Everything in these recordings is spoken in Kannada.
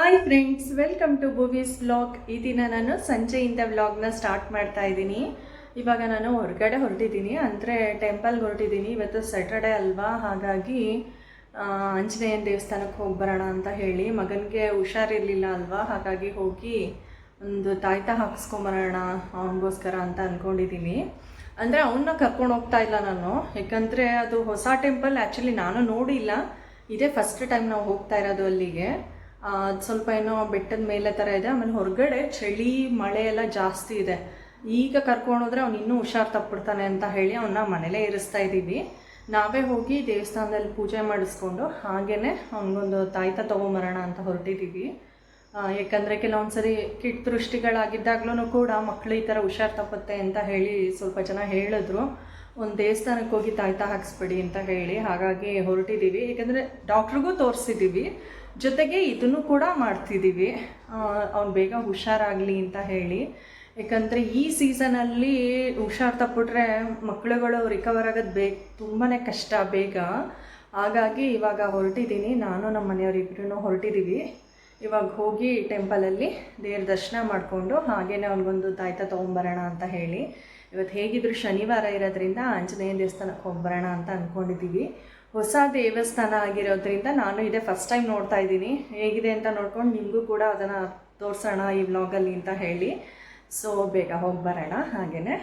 Hi friends welcome to movies vlog ಈ ದಿನ ನಾನು ಸಂಜೆಯಿಂದ ವ್ಲಾಗ್ನ ಸ್ಟಾರ್ಟ್ ಮಾಡ್ತಾ ಇದ್ದೀನಿ. ಇವಾಗ ನಾನು ಹೊರಗಡೆ ಹೊರಟಿದ್ದೀನಿ. ಅಂದರೆ ಟೆಂಪಲ್ಗೆ ಹೊರಟಿದ್ದೀನಿ. ಇವತ್ತು ಸ್ಯಾಟರ್ಡೆ ಅಲ್ವಾ? ಹಾಗಾಗಿ ಆಂಜನೇಯನ ದೇವಸ್ಥಾನಕ್ಕೆ ಹೋಗಿ ಬರೋಣ ಅಂತ ಹೇಳಿ. ಮಗನಿಗೆ ಹುಷಾರಿರಲಿಲ್ಲ ಅಲ್ವಾ? ಹಾಗಾಗಿ ಹೋಗಿ ಒಂದು ತಾಯ್ತ ಹಾಕಿಸ್ಕೊಂಬರೋಣ ಅವನಿಗೋಸ್ಕರ ಅಂತ ಅಂದ್ಕೊಂಡಿದ್ದೀನಿ ಅಂದರೆ ಅವನ್ನ ಕರ್ಕೊಂಡು ಹೋಗ್ತಾ ಇಲ್ಲ ನಾನು. ಯಾಕಂದರೆ ಅದು ಹೊಸ ಟೆಂಪಲ್ ಆ್ಯಕ್ಚುಲಿ ನಾನು ನೋಡಿಲ್ಲ. ಇದೇ ಫಸ್ಟ್ ಟೈಮ್ ನಾವು ಹೋಗ್ತಾ ಇರೋದು ಅಲ್ಲಿಗೆ. ಸ್ವಲ್ಪ ಏನೋ ಬೆಟ್ಟದ ಮೇಲೆ ಥರ ಇದೆ. ಆಮೇಲೆ ಹೊರಗಡೆ ಚಳಿ, ಮಳೆ ಎಲ್ಲ ಜಾಸ್ತಿ ಇದೆ. ಈಗ ಕರ್ಕೊಂಡೋದ್ರೆ ಅವ್ನು ಇನ್ನೂ ಹುಷಾರು ತಪ್ಪಿಡ್ತಾನೆ ಅಂತ ಹೇಳಿ ಅವನ್ನ ಮನೇಲೇ ಇರಿಸ್ತಾ ಇದ್ದೀವಿ ನಾವೇ ಹೋಗಿ ದೇವಸ್ಥಾನದಲ್ಲಿ ಪೂಜೆ ಮಾಡಿಸ್ಕೊಂಡು ಹಾಗೇ ಅವನಿಗೊಂದು ತಾಯ್ತ ತೊಗೊಂಬರೋಣ ಅಂತ ಹೊರಟಿದ್ದೀವಿ ಯಾಕಂದರೆ ಕೆಲವೊಂದು ಸರಿ ಕಿಟ್ ದೃಷ್ಟಿಗಳಾಗಿದ್ದಾಗ್ಲೂ ಕೂಡ ಮಕ್ಕಳು ಈ ಥರ ಹುಷಾರು ತಪ್ಪುತ್ತೆ ಅಂತ ಹೇಳಿ ಸ್ವಲ್ಪ ಜನ ಹೇಳಿದ್ರು. ಒಂದು ದೇವಸ್ಥಾನಕ್ಕೆ ಹೋಗಿ ತಾಯ್ತ ಹಾಕಿಸ್ಬೇಡಿ ಅಂತ ಹೇಳಿ ಹಾಗಾಗಿ ಹೊರಟಿದ್ದೀವಿ ಯಾಕಂದರೆ ಡಾಕ್ಟ್ರಿಗೂ ತೋರಿಸಿದ್ದೀವಿ ಜೊತೆಗೆ ಇದನ್ನು ಕೂಡ ಮಾಡ್ತಿದ್ದೀವಿ. ಅವ್ನು ಬೇಗ ಹುಷಾರಾಗಲಿ ಅಂತ ಹೇಳಿ. ಯಾಕಂದರೆ ಈ ಸೀಸನಲ್ಲಿ ಹುಷಾರು ತಪ್ಪಿಟ್ರೆ ಮಕ್ಕಳುಗಳು ರಿಕವರ್ ಆಗೋದು ಬೇಗ ತುಂಬಾ ಕಷ್ಟ ಬೇಗ. ಹಾಗಾಗಿ ಇವಾಗ ಹೊರಟಿದ್ದೀನಿ. ನಾನು ನಮ್ಮ ಮನೆಯವರಿಬ್ಬರೂ ಹೊರಟಿದ್ದೀವಿ ಇವಾಗ ಹೋಗಿ ಟೆಂಪಲಲ್ಲಿ ದೇವ್ರ ದರ್ಶನ ಮಾಡಿಕೊಂಡು ಹಾಗೇನೆ ಅವ್ನಿಗೊಂದು ತಾಯ್ತ ತೊಗೊಂಬರೋಣ ಅಂತ ಹೇಳಿ. ಇವತ್ತು ಹೇಗಿದ್ರು ಶನಿವಾರ ಇರೋದ್ರಿಂದ ಆಂಜನೇಯ ದೇವಸ್ಥಾನಕ್ಕೆ ಹೋಗ್ಬರೋಣ ಅಂತ ಅಂದ್ಕೊಂಡಿದ್ದೀವಿ ಹೊಸ ದೇವಸ್ಥಾನ ಆಗಿರೋದ್ರಿಂದ ನಾನು ಇದೇ ಫಸ್ಟ್ ಟೈಮ್ ನೋಡ್ತಾ ಇದ್ದೀನಿ. ಹೇಗಿದೆ ಅಂತ ನೋಡ್ಕೊಂಡು ನಿಮಗೂ ಕೂಡ ಅದನ್ನು ತೋರಿಸೋಣ ಈ ವ್ಲಾಗಲ್ಲಿ ಅಂತ ಹೇಳಿ. ಸೊ ಬೇಗ ಹೋಗಿ ಬರೋಣ ಹಾಗೇನೆ.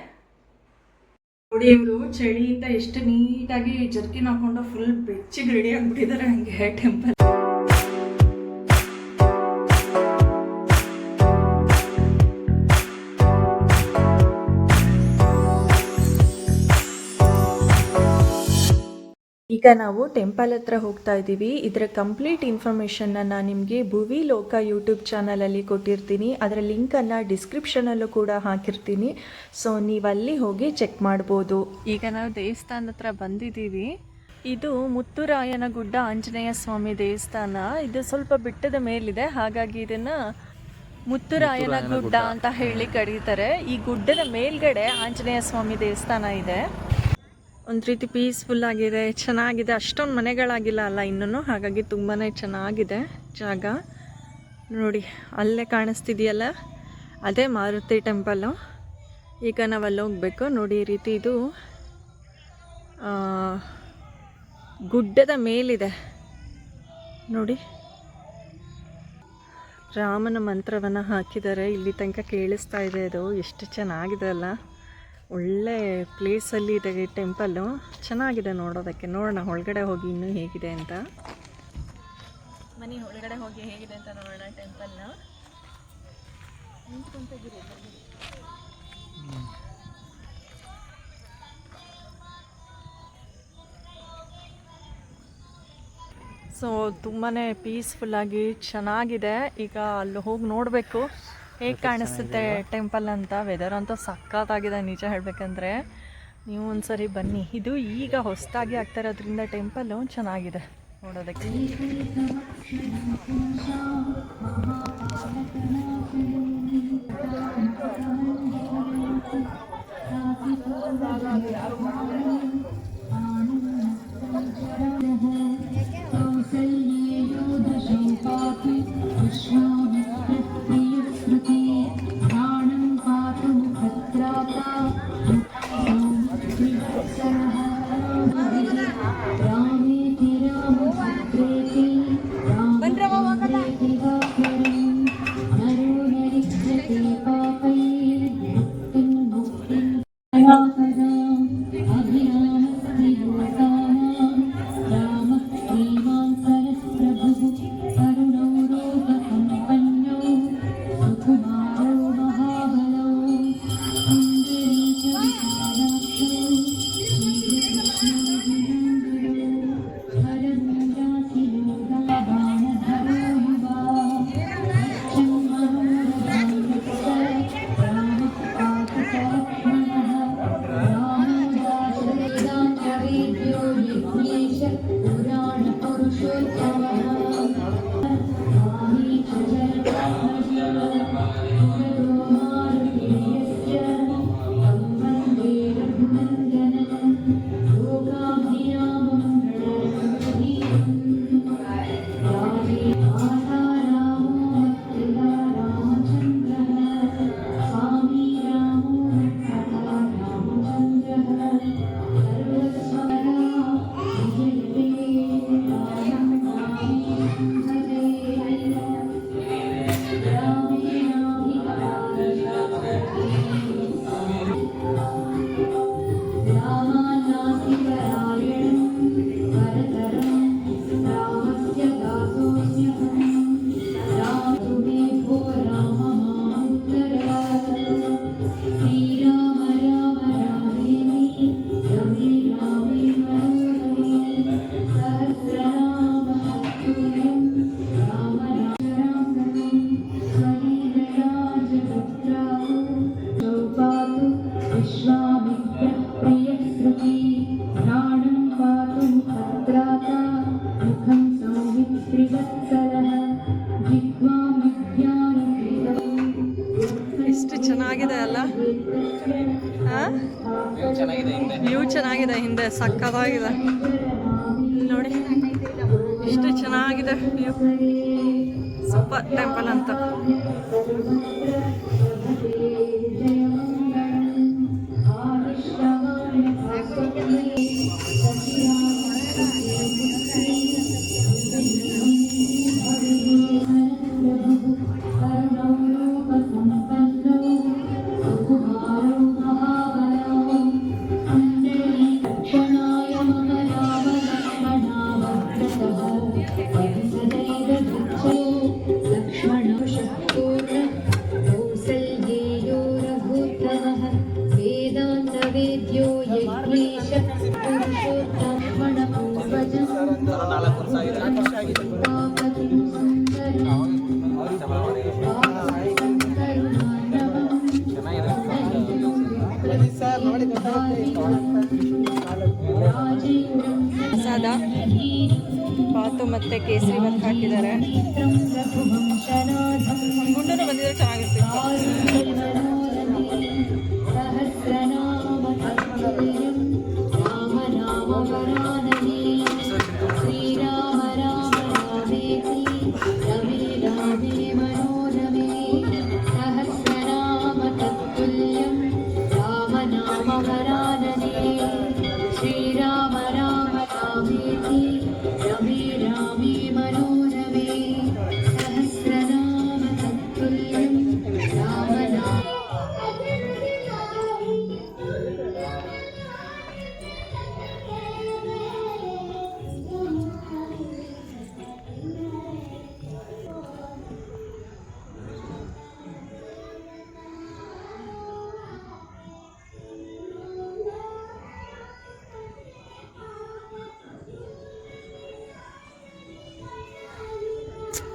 ನೋಡಿ ಇವರು ಚಳಿಯಿಂದ ಎಷ್ಟು ನೀಟಾಗಿ ಜರ್ಕಿನ್ ಹಾಕೊಂಡು ಫುಲ್ ಬೆಚ್ಚಿಗೆ ರೆಡಿ ಆಗಿಬಿಟ್ಟಿದ್ದಾರೆ ಹಂಗೆ ಟೆಂಪಲ್ ಈಗ ನಾವು ಟೆಂಪಲ್ ಹತ್ರ ಹೋಗ್ತಾ ಇದ್ದೀವಿ. ಇದರ ಕಂಪ್ಲೀಟ್ ಇನ್ಫಾರ್ಮೇಷನ್ನ ನಾನು ನಿಮಗೆ ಭುವಿ ಲೋಕ ಯೂಟ್ಯೂಬ್ ಚಾನಲಲ್ಲಿ ಕೊಟ್ಟಿರ್ತೀನಿ. ಅದರ ಲಿಂಕನ್ನು ಡಿಸ್ಕ್ರಿಪ್ಷನಲ್ಲೂ ಕೂಡ ಹಾಕಿರ್ತೀನಿ. ಸೊ ನೀವು ಅಲ್ಲಿ ಹೋಗಿ ಚೆಕ್ ಮಾಡ್ಬೋದು. ಈಗ ನಾವು ದೇವಸ್ಥಾನದ ಹತ್ರ ಬಂದಿದ್ದೀವಿ. ಇದು ಮುತ್ತುರಾಯನ ಗುಡ್ಡ ಆಂಜನೇಯ ಸ್ವಾಮಿ ದೇವಸ್ಥಾನ. ಇದು ಸ್ವಲ್ಪ ಬಿಟ್ಟದ ಮೇಲಿದೆ. ಹಾಗಾಗಿ ಇದನ್ನು ಮುತ್ತುರಾಯನ ಗುಡ್ಡ. ಅಂತ ಹೇಳಿ ಕರೀತಾರೆ. ಈ ಗುಡ್ಡದ ಮೇಲ್ಗಡೆ ಆಂಜನೇಯ ಸ್ವಾಮಿ ದೇವಸ್ಥಾನ ಇದೆ. ಒಂದು ರೀತಿ ಪೀಸ್ಫುಲ್ ಆಗಿದೆ, ಚೆನ್ನಾಗಿದೆ. ಅಷ್ಟೊಂದು ಮನೆಗಳಾಗಿಲ್ಲ ಅಲ್ಲ ಇನ್ನೂ ಹಾಗಾಗಿ ತುಂಬಾ ಚೆನ್ನಾಗಿದೆ ಜಾಗ. ನೋಡಿ, ಅಲ್ಲೇ ಕಾಣಿಸ್ತಿದೆಯಲ್ಲ? ಅದೇ ಮಾರುತಿ ಟೆಂಪಲ್ಲು ಈಗ ನಾವು ಅಲ್ಲಿ ಹೋಗಬೇಕು. ನೋಡಿ, ಈ ರೀತಿ ಇದು ಗುಡ್ಡದ ಮೇಲಿದೆ. ನೋಡಿ. ರಾಮನ ಮಂತ್ರವನ್ನು ಹಾಕಿದ್ದಾರೆ. ಇಲ್ಲಿ ತನಕ ಕೇಳಿಸ್ತಾ ಇದೆ ಅದು ಎಷ್ಟು ಚೆನ್ನಾಗಿದೆ ಅಲ್ಲ? ಒಳ್ಳೆ ಪ್ಲೇಸಲ್ಲಿ ಇದೆ ಟೆಂಪಲ್ಲು ಚೆನ್ನಾಗಿದೆ ನೋಡೋದಕ್ಕೆ. ನೋಡೋಣ ಒಳಗಡೆ ಹೋಗಿ ಇನ್ನೂ ಹೇಗಿದೆ ಅಂತ. ಮನೆ ಒಳಗಡೆ ಹೋಗಿ ಹೇಗಿದೆ ಅಂತ ನೋಡೋಣ ಟೆಂಪಲ್ನ ಸೊ ತುಂಬಾ ಪೀಸ್ಫುಲ್ಲಾಗಿ ಚೆನ್ನಾಗಿದೆ. ಈಗ ಅಲ್ಲಿ ಹೋಗಿ ನೋಡಬೇಕು. ಹೇಗೆ ಕಾಣಿಸುತ್ತೆ ಟೆಂಪಲ್ ಅಂತ? ವೆದರ್ ಅಂತೂ ಸಖತ್ತಾಗಿದೆ ನಿಜ ಹೇಳಬೇಕಂದ್ರೆ. ನೀವು ಒಂದ್ಸರಿ ಬನ್ನಿ. ಇದು ಈಗ ಹೊಸದಾಗಿ ಆಗ್ತಾ ಇರೋದ್ರಿಂದ ಟೆಂಪಲ್ಲು ಚೆನ್ನಾಗಿದೆ ನೋಡೋದಕ್ಕೆ. ಚೆನ್ನಾಗಿದೆ ಹಿಂದೆ ಸಕ್ಕತ್ತಾಗಿದೆ. ನೋಡಿ ಇಷ್ಟು ಚೆನ್ನಾಗಿದೆ ಸೂಪರ್ ಟೆಂಪಲ್ ಅಂತ. रघुत्तमः वेदान्तवेद्यो यज्ञेश पुरुषोत्तमणपूर्वजम् ನಾಲ್ಕು ವರ್ಷ ಆಗಿದೆ पापतिं सुन्दरम् ಪ್ರಸಾದ ಬಾತು ಮತ್ತು ಕೇಸರಿ ಭಾತ್ ಹಾಕಿದ್ದಾರೆ ಗುಂಡನು ಬಂದಿದ್ರೆ ಚೆನ್ನಾಗಿರ್ತಿತ್ತು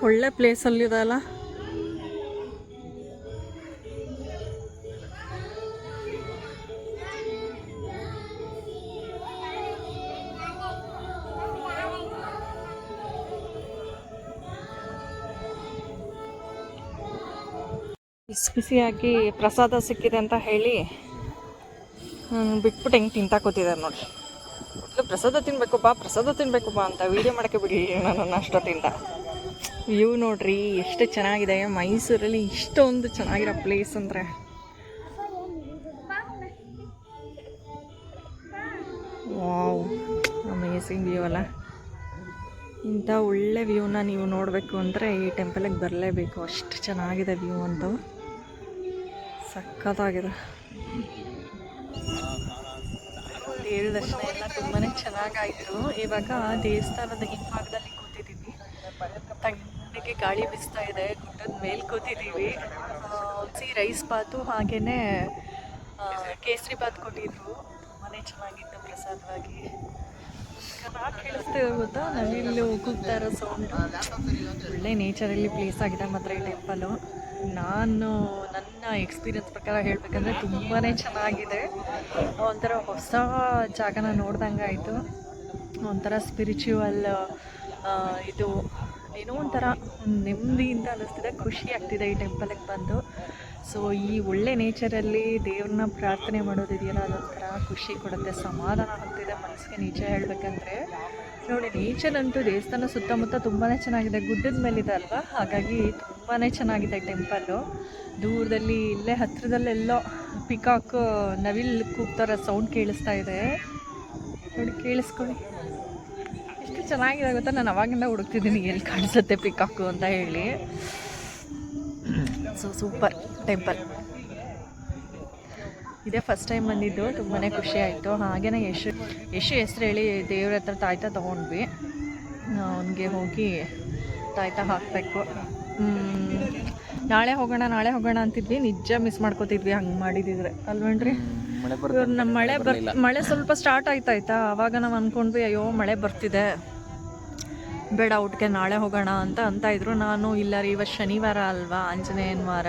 ಒಳ್ಳೆ ಪ್ಲೇಸಲ್ಲಿದೆ ಅಲ್ಲ ಬಿಸಿ ಬಿಸಿಯಾಗಿ ಪ್ರಸಾದ ಸಿಕ್ಕಿದೆ ಅಂತ ಹೇಳಿ ಬಿಟ್ಬಿಟ್ಟು ಹೆಂಗೆ ತಿಂತಾ ಕೂತಿದ್ದಾರೆ ನೋಡಿ ಮೊದಲು ಪ್ರಸಾದ ತಿನ್ಬೇಕು ಬಾ, ಪ್ರಸಾದ ತಿನ್ಬೇಕು ಬಾ ಅಂತ ವೀಡಿಯೋ ಮಾಡೋಕ್ಕೆ ಬಿಡಿ ನಾನು ಅಷ್ಟೊತ್ತಿಂದ. ವ್ಯೂ ನೋಡ್ರಿ, ಎಷ್ಟು ಚೆನ್ನಾಗಿದೆ. ಮೈಸೂರಲ್ಲಿ ಇಷ್ಟೊಂದು ಚೆನ್ನಾಗಿರೋ ಪ್ಲೇಸ್ ಅಂದರೆ. ವಾವ್ ಅಮೇಸಿಂಗ್ ವ್ಯೂ ಅಲ್ಲ. ಇಂಥ ಒಳ್ಳೆ ವ್ಯೂನ ನೀವು ನೋಡಬೇಕು ಅಂದರೆ ಈ ಟೆಂಪಲಿಗೆ ಬರಲೇಬೇಕು. ಅಷ್ಟು ಚೆನ್ನಾಗಿದೆ ವ್ಯೂ ಅಂತೂ. ಸಖತ್ತಾಗಿದೆ. ದೇವ್ರ ದರ್ಶನ ಎಲ್ಲ ತುಂಬಾ ಚೆನ್ನಾಗಾಯಿತು. ಇವಾಗ ದೇವಸ್ಥಾನದ ಹಿಂಭಾಗದಲ್ಲಿ ಕೂತಿದ್ದೀವಿ ಗಾಳಿ ಬೀಸ್ತಾ ಇದೆ, ಗುಡ್ಡದ ಮೇಲೆ ಕೂತಿದ್ದೀವಿ ಸಿ ರೈಸ್ ಬಾತು ಹಾಗೆಯೇ ಕೇಸರಿ ಬಾತ್ ಕೊಟ್ಟಿದ್ರು. ತುಂಬಾ ಚೆನ್ನಾಗಿತ್ತು ಪ್ರಸಾದವಾಗಿ. ಕೇಳಿಸ್ತೇವೆ ಗೊತ್ತಾ ನಾವಿಲ್ಲಿ ಕೂಗ್ತಾ ಇರೋ ಸೌಂಡ್ ಒಳ್ಳೆ ನೇಚರಲ್ಲಿ ಪ್ಲೇಸ್ ಆಗಿದೆ ಮಾತ್ರ ಈ ಟೆಂಪಲು ನಾನು ನನ್ನ ಎಕ್ಸ್ಪೀರಿಯನ್ಸ್ ಪ್ರಕಾರ ಹೇಳಬೇಕಂದ್ರೆ ತುಂಬಾ ಚೆನ್ನಾಗಿದೆ. ಒಂಥರ ಹೊಸ ಜಾಗನ ನೋಡ್ದಂಗೆ ಆಯಿತು ಒಂಥರ ಸ್ಪಿರಿಚುವಲ್ ಇದು ಏನೋ ಒಂಥರ ನೆಮ್ಮದಿಯಿಂದ ಅನ್ನಿಸ್ತಿದೆ. ಖುಷಿ ಆಗ್ತಿದೆ ಈ ಟೆಂಪಲಿಗೆ ಬಂದು. ಸೊ ಈ ಒಳ್ಳೆ ನೇಚರಲ್ಲಿ ದೇವ್ರನ್ನ ಪ್ರಾರ್ಥನೆ ಮಾಡೋದಿದೆಯಲ್ಲ ಅದೊಂಥರ ಖುಷಿ ಕೊಡುತ್ತೆ, ಸಮಾಧಾನ ಆಗ್ತಿದೆ ಮನಸ್ಸಿಗೆ ನಿಜ ಹೇಳಬೇಕಂದ್ರೆ. ನೋಡಿ ನೇಚರ್ ಅಂತೂ ದೇವಸ್ಥಾನ ಸುತ್ತಮುತ್ತ ತುಂಬಾ ಚೆನ್ನಾಗಿದೆ. ಗುಡ್ಡದ ಮೇಲಿದೆ ಅಲ್ವಾ? ಹಾಗಾಗಿ ತುಂಬಾ ಚೆನ್ನಾಗಿದೆ ಟೆಂಪಲ್ಲು. ದೂರದಲ್ಲಿ, ಇಲ್ಲೇ ಹತ್ತಿರದಲ್ಲೆಲ್ಲೋ ಪಿಕಾಕ್ ನವಿಲ್ ಕೂಗ್ತಾರ ಸೌಂಡ್ ಕೇಳಿಸ್ತಾ ಇದೆ. ನೋಡಿ, ಕೇಳಿಸ್ಕೊಳ್ಳಿ. ಚೆನ್ನಾಗಿದೆ ಗೊತ್ತಾ? ನಾನು ಅವಾಗಿಂದ ಹುಡುಕ್ತಿದ್ದೀನಿ ಎಲ್ಲಿ ಕಾಣಿಸುತ್ತೆ ಪಿಕಾಕು ಅಂತ ಹೇಳಿ. ಸೊ ಸೂಪರ್ ಟೆಂಪಲ್ ಇದೇ ಫಸ್ಟ್ ಟೈಮ್ ಬಂದಿದ್ದು ತುಂಬಾ ಖುಷಿ ಆಯಿತು. ಹಾಗೆಯೇ ಯಶು ಯಶು ಹೆಸ್ರು ಹೇಳಿ ದೇವ್ರ ಹತ್ರ ತಾಯ್ತಾ ತೊಗೊಂಡ್ವಿ. ಅವನಿಗೆ ಹೋಗಿ ತಾಯ್ತಾ ಹಾಕಬೇಕು. ನಾಳೆ ಹೋಗೋಣ ನಾಳೆ ಹೋಗೋಣ ಅಂತಿದ್ವಿ. ನಿಜ ಮಿಸ್ ಮಾಡ್ಕೋತಿದ್ವಿ ಹಂಗೆ ಮಾಡಿದಿದ್ರೆ. ಅಲ್ವೇನ್ರಿ? ನಮ್ಮ ಮಳೆ ಬರ್ ಮಳೆ ಸ್ವಲ್ಪ ಸ್ಟಾರ್ಟ್ ಆಯ್ತಾಯ್ತಾ? ಆವಾಗ ನಾವು ಅಂದ್ಕೊಂಡ್ವಿ ಅಯ್ಯೋ ಮಳೆ ಬರ್ತಿದೆ. ಬೇಡ, ಊಟಕ್ಕೆ ನಾಳೆ ಹೋಗೋಣ ಅಂತ ಅಂತ ಇದ್ರು. ನಾನು ಇಲ್ಲ ರೀ, ಇವತ್ತು ಶನಿವಾರ ಅಲ್ವಾ ಆಂಜನೇಯನ ವಾರ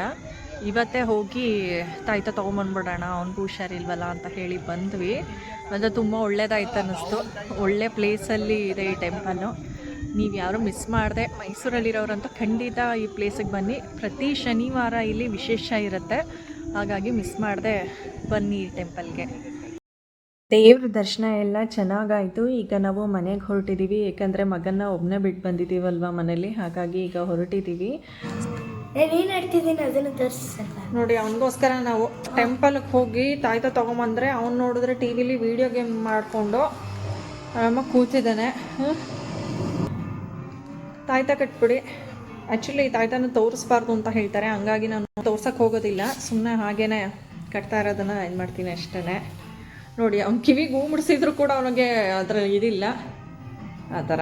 ಇವತ್ತೇ ಹೋಗಿ ತಾಯ್ತ ತೊಗೊಂಬಂದ್ಬಿಡೋಣ, ಅವ್ನಿಗೂ ಹುಷಾರಿಲ್ವಲ್ಲ ಅಂತ ಹೇಳಿ ಬಂದ್ವಿ. ಮತ್ತು ತುಂಬ ಒಳ್ಳೇದಾಯ್ತು ಅನ್ನಿಸ್ತು. ಒಳ್ಳೆ ಪ್ಲೇಸಲ್ಲಿ ಇದೆ ಈ ಟೆಂಪಲ್ಲು. ನೀವು ಯಾರು ಮಿಸ್ ಮಾಡಿದೆ ಮೈಸೂರಲ್ಲಿರೋರಂತೂ ಖಂಡಿತ ಈ ಪ್ಲೇಸಿಗೆ ಬನ್ನಿ. ಪ್ರತಿ ಶನಿವಾರ ಇಲ್ಲಿ ವಿಶೇಷ ಇರುತ್ತೆ. ಹಾಗಾಗಿ ಮಿಸ್ ಮಾಡಿದೆ ಬನ್ನಿ ಈ ಟೆಂಪಲ್ಗೆ. ದೇವ್ರ ದರ್ಶನ ಎಲ್ಲ ಚೆನ್ನಾಗಾಯಿತು. ಈಗ ನಾವು ಮನೆಗೆ ಹೊರಟಿದ್ದೀವಿ ಏಕೆಂದರೆ ಮಗನ್ನ ಒಬ್ಬನೇ ಬಿಟ್ಟು ಬಂದಿದ್ದೀವಲ್ವ ಮನೇಲಿ? ಹಾಗಾಗಿ ಈಗ ಹೊರಟಿದ್ದೀವಿ ಆಡ್ತಿದ್ದೀನಿ ಅದನ್ನು ನೋಡಿ ಅವನಿಗೋಸ್ಕರ ನಾವು ಟೆಂಪಲ್ಗೆ ಹೋಗಿ ತಾಯ್ತ ತೊಗೊಂಬಂದ್ರೆ ಅವ್ನು ನೋಡಿದ್ರೆ ಟಿ ವಿಲಿ ವೀಡಿಯೋ ಗೇಮ್ ಮಾಡಿಕೊಂಡು ಆರಾಮಾಗಿ ಕೂತಿದ್ದಾನೆ. ತಾಯ್ತ ಕಟ್ಬಿಡಿ. ಆ್ಯಕ್ಚುಲಿ ತಾಯ್ತನ ತೋರಿಸ್ಬಾರ್ದು ಅಂತ ಹೇಳ್ತಾರೆ. ಹಂಗಾಗಿ ನಾನು ತೋರ್ಸಕ್ಕೆ ಹೋಗೋದಿಲ್ಲ. ಸುಮ್ಮನೆ ಹಾಗೇನೆ ಕಟ್ತಾ ಇರೋದನ್ನು ಇದು ಮಾಡ್ತೀನಿ ಅಷ್ಟೇ ನೋಡಿ ಅವ್ನ ಕಿವಿಗೆ ಹೂ ಮುಡಿಸಿದ್ರು ಕೂಡ ಅವನಿಗೆ ಅದರ ಇದಿಲ್ಲ. ಆ ಥರ.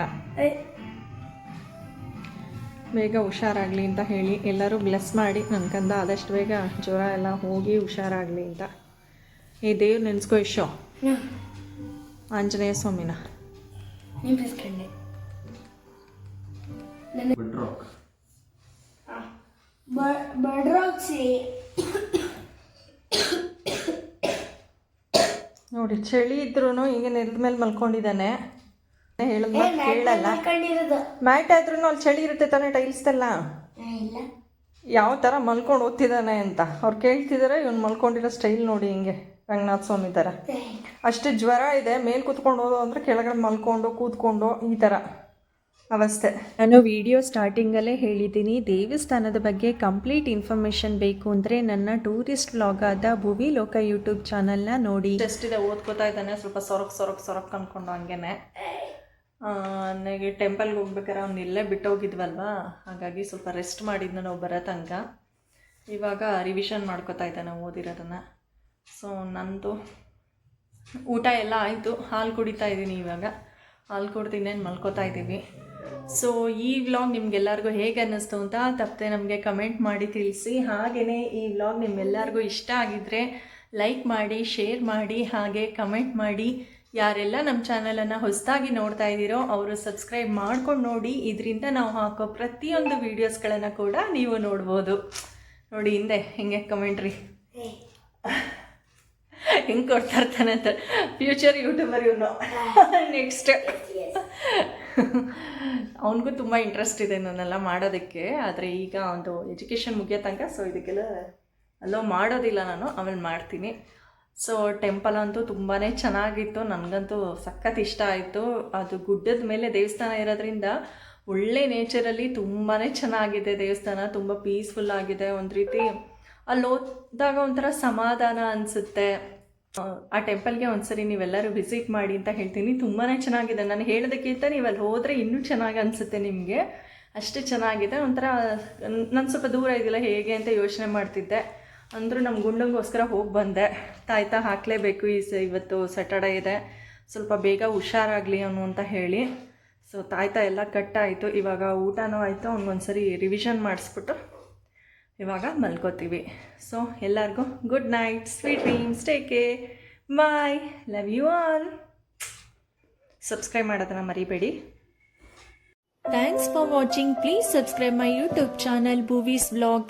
ಬೇಗ ಹುಷಾರಾಗಲಿ ಅಂತ ಹೇಳಿ ಎಲ್ಲರೂ ಬ್ಲೆಸ್ ಮಾಡಿ. ನನ್ನ ಕಂದ ಆದಷ್ಟು ಬೇಗ ಜ್ವರ ಎಲ್ಲ ಹೋಗಿ ಹುಷಾರಾಗಲಿ ಅಂತ. ಏ ದೇವ್ರು ನೆನೆಸ್ಕೋ ಇಶೋ ಆಂಜನೇಯ ಸ್ವಾಮಿನ. ಬಡ್ರಾಕ್ಸಿ ನೋಡಿ ಚಳಿ ಇದ್ರೂ ಈಗ ನೆಲದ ಮೇಲೆ ಮಲ್ಕೊಂಡಿದ್ದಾನೆ. ಹೇಳಿದ್ಮ ಕೇಳಲ್ಲ. ಮ್ಯಾಟ್ ಆದ್ರೂ ಅಲ್ಲಿ ಚಳಿ ಇರುತ್ತೆ ತಾನೇ ಟೈಲ್ಸ್ದೆಲ್ಲ ಇಲ್ಲ. ಯಾವ ಥರ ಮಲ್ಕೊಂಡು ಓದ್ತಿದ್ದಾನೆ ಅಂತ. ಅವ್ರು ಕೇಳ್ತಿದ್ದಾರೆ ಇವ್ನು ಮಲ್ಕೊಂಡಿರೋ ಸ್ಟೈಲ್ ನೋಡಿ ಹಿಂಗೆ ರಂಗನಾಥ ಸ್ವಾಮಿ ಥರ ಅಷ್ಟು ಜ್ವರ ಇದೆ ಮೇಲೆ ಕೂತ್ಕೊಂಡು ಓದೋ ಅಂದರೆ ಕೆಳಗಡೆ ಮಲ್ಕೊಂಡು ಕೂತ್ಕೊಂಡು ಈ ಥರ ಅವಸ್ಥೆ. ನಾನು ವಿಡಿಯೋ ಸ್ಟಾರ್ಟಿಂಗಲ್ಲೇ ಹೇಳಿದ್ದೀನಿ ದೇವಸ್ಥಾನದ ಬಗ್ಗೆ ಕಂಪ್ಲೀಟ್ ಇನ್ಫಾರ್ಮೇಷನ್ ಬೇಕು ಅಂದರೆ ನನ್ನ ಟೂರಿಸ್ಟ್ ಬ್ಲಾಗ್ ಆದ ಭುವಿ ಲೋಕ ಯೂಟ್ಯೂಬ್ ಚಾನಲ್ನ ನೋಡಿ. ಜಸ್ಟ್ ಇದೆ ಓದ್ಕೋತಾ ಇದ್ದಾನೆ ಸ್ವಲ್ಪ ಸೊರಕ್ ಸೊರಕ್ ಸೊರಕ್ ಅಂದ್ಕೊಂಡು ಹಂಗೇನೆ. ನನಗೆ ಟೆಂಪಲ್ಗೆ ಹೋಗ್ಬೇಕಾದ್ರೆ ಅವ್ನು ಇಲ್ಲೇ ಬಿಟ್ಟೋಗಿದ್ವಲ್ವಾ? ಹಾಗಾಗಿ ಸ್ವಲ್ಪ ರೆಸ್ಟ್ ಮಾಡಿದ್ನ ನಾವು ಬರೋ ತನಕ. ಇವಾಗ ರಿವಿಷನ್ ಮಾಡ್ಕೋತಾ ಇದ್ದಾನೆ ಓದಿರೋದನ್ನ. ಸೊ ನಂದು ಊಟ ಎಲ್ಲ ಆಯಿತು. ಹಾಲು ಕುಡಿತಾ ಇದ್ದೀನಿ ಇವಾಗ. ಹಾಲು ಕುಡ್ದಿನ್ನೇನು ಮಲ್ಕೋತಾ ಇದ್ದೀವಿ ಸೊ ಈ ವ್ಲಾಗ್ ನಿಮ್ಗೆಲ್ಲರಿಗೂ ಹೇಗೆ ಅನ್ನಿಸ್ತು ಅಂತ ತಪ್ಪದೆ ನಮಗೆ ಕಮೆಂಟ್ ಮಾಡಿ ತಿಳಿಸಿ. ಹಾಗೆಯೇ ಈ ವ್ಲಾಗ್ ನಿಮ್ಮೆಲ್ಲರಿಗೂ ಇಷ್ಟ ಆಗಿದ್ದರೆ ಲೈಕ್ ಮಾಡಿ ಶೇರ್ ಮಾಡಿ, ಹಾಗೆ ಕಮೆಂಟ್ ಮಾಡಿ. ಯಾರೆಲ್ಲ ನಮ್ಮ ಚಾನಲನ್ನು ಹೊಸದಾಗಿ ನೋಡ್ತಾ ಇದ್ದೀರೋ ಅವರು ಸಬ್ಸ್ಕ್ರೈಬ್ ಮಾಡ್ಕೊಂಡು ನೋಡಿ. ಇದರಿಂದ ನಾವು ಹಾಕೋ ಪ್ರತಿಯೊಂದು ವೀಡಿಯೋಸ್ಗಳನ್ನು ಕೂಡ ನೀವು ನೋಡ್ಬೋದು. ನೋಡಿ, ಹಿಂದೆ, ಹಿಂಗೆ ಕಮೆಂಟ್ರಿ ಹೆಂಗೆ ಕೊಡ್ತಾ ಇರ್ತಾನೆ ಅಂತ ಫ್ಯೂಚರ್ ಯೂಟ್ಯೂಬರ್ ಇವನು ನೆಕ್ಸ್ಟ್ ಅವನಿಗೂ ತುಂಬ ಇಂಟ್ರೆಸ್ಟ್ ಇದೆ ನನ್ನೆಲ್ಲ ಮಾಡೋದಕ್ಕೆ. ಆದರೆ ಈಗ ಒಂದು ಎಜುಕೇಷನ್ ಮುಗಿಯೋ ತನಕ ಸೊ ಇದಕ್ಕೆಲ್ಲ ಅಲ್ಲೋ ಮಾಡೋದಿಲ್ಲ ನಾನು ಆಮೇಲೆ ಮಾಡ್ತೀನಿ. ಸೊ ಟೆಂಪಲ್ ಅಂತೂ ತುಂಬಾ ಚೆನ್ನಾಗಿತ್ತು. ನನಗಂತೂ ಸಖತ್ ಇಷ್ಟ ಆಯಿತು. ಅದು ಗುಡ್ಡದ ಮೇಲೆ ದೇವಸ್ಥಾನ ಇರೋದ್ರಿಂದ ಒಳ್ಳೆ ನೇಚರಲ್ಲಿ ತುಂಬಾ ಚೆನ್ನಾಗಿದೆ ದೇವಸ್ಥಾನ. ತುಂಬ ಪೀಸ್ಫುಲ್ ಆಗಿದೆ. ಒಂದು ರೀತಿ ಅಲ್ಲಿ ಹೋದಾಗ ಒಂಥರ ಸಮಾಧಾನ ಅನಿಸುತ್ತೆ. ಆ ಟೆಂಪಲ್ಗೆ ಒಂದ್ಸರಿ ನೀವೆಲ್ಲರೂ ವಿಸಿಟ್ ಮಾಡಿ ಅಂತ ಹೇಳ್ತೀನಿ. ತುಂಬಾ ಚೆನ್ನಾಗಿದೆ. ನಾನು ಹೇಳೋದಕ್ಕಿಂತ ನೀವು ಅಲ್ಲಿ ಹೋದರೆ ಇನ್ನೂ ಚೆನ್ನಾಗಿ ಅನಿಸುತ್ತೆ ನಿಮಗೆ. ಅಷ್ಟು ಚೆನ್ನಾಗಿದೆ. ಒಂಥರ, ನಾನು ಸ್ವಲ್ಪ ದೂರ ಇದಿಲ್ಲ ಹೇಗೆ ಅಂತ ಯೋಚನೆ ಮಾಡ್ತಿದ್ದೆ. ಅಂದರೂ ನಮ್ಮ ಗುಂಡಂಗೋಸ್ಕರ ಹೋಗಿ ಬಂದೆ. ತಾಯ್ತಾ, ಹಾಕಲೇಬೇಕು ಈ ಸ, ಇವತ್ತು ಸ್ಯಾಟರ್ಡೇ ಇದೆ. ಸ್ವಲ್ಪ ಬೇಗ ಹುಷಾರಾಗಲಿ ಅವನು ಅಂತ ಹೇಳಿ. ಸೊ ತಾಯ್ತಾ ಎಲ್ಲ ಕಟ್ಟಾಯಿತು ಇವಾಗ ಊಟನೂ ಆಯಿತು. ಅವ್ನಿಗೊಂದ್ಸರಿ ರಿವಿಷನ್ ಮಾಡಿಸ್ಬಿಟ್ಟು ಇವಾಗ ಮಲ್ಕೋತೀವಿ. ಸೊ ಎಲ್ಲರಿಗೂ good night sweet dreams take bye love you all subscribe ಮಾಡೋದನ್ನ ಮರಿಬೇಡಿ. Thanks for watching please subscribe my YouTube channel movies vlog